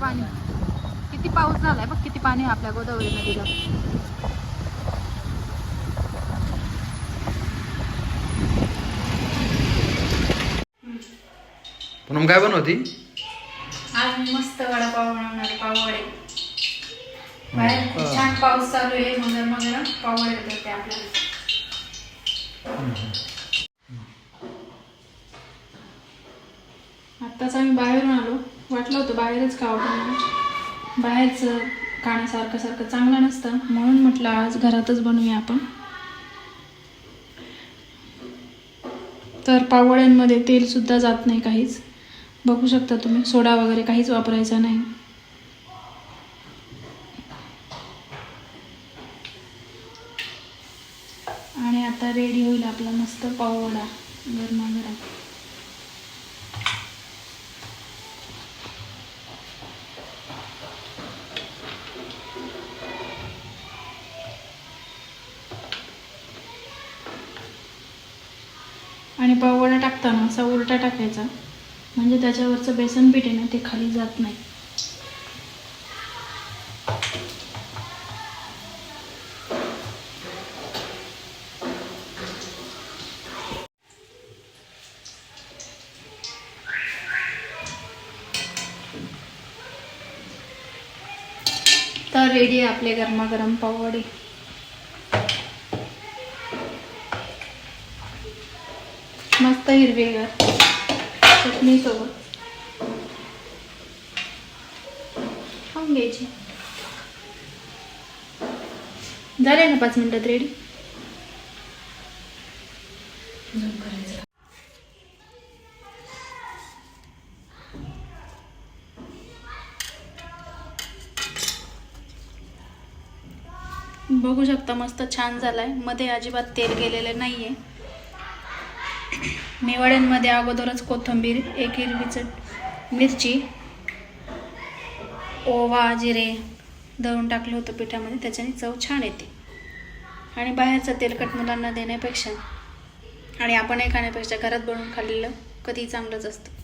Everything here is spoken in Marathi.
पाणी. किती पाऊस झालाय बघ किती पाणी आहे आपल्या गोदावरी नदीला. पूनम काय बनवती? आज मी मस्त वडापाव बनवणार आहे पाववडे. बाहेर छान पाऊस चालू आहे मगर मगर पाववडे करते आपल्याला. आत्ताच आम्ही बाहेरून आलो. वाटलं होतं बाहेरच खावं पण बाहेरचं खाण्यासारखं सारखं चांगलं नसतं. म्हणून म्हटलं आज घरातच बनवूया आपण. तर पावळ्यांमध्ये तेलसुद्धा जात नाही काहीच. बघू शकता तुम्ही सोडा वगैरे काहीच वापरायचा नाही. आणि आता रेडी होईल आपला मस्त पाववडा गरमागरम. आणि पाववडा टाकताना असा उलटा टाकायचा. म्हणजे त्याच्यावरचं बेसन पीठ आहे ना ते खाली जात नाही. तर रेडी आहे आपले गरमागरम पाववडे. मस्त हिरवेगार चटणीसोबत खाऊन घ्यायची. झाले ना पाच मिनटात रेडी बघू शकता मस्त छान झाला आहे मध्ये अजिबात तेल गेलेलं आहे मेवाड्यांमध्ये अगोदरच कोथिंबीर एक हिरवीच मिरची ओवा जिरे दळून टाकलं होतं पिठामध्ये त्याच्याने चव छान येते. आणि बाहेरचं तेलकट मुलांना देण्यापेक्षा आणि आपणही खाण्यापेक्षा घरात बनवून खाल्लेलं कधीही चांगलंच असतं.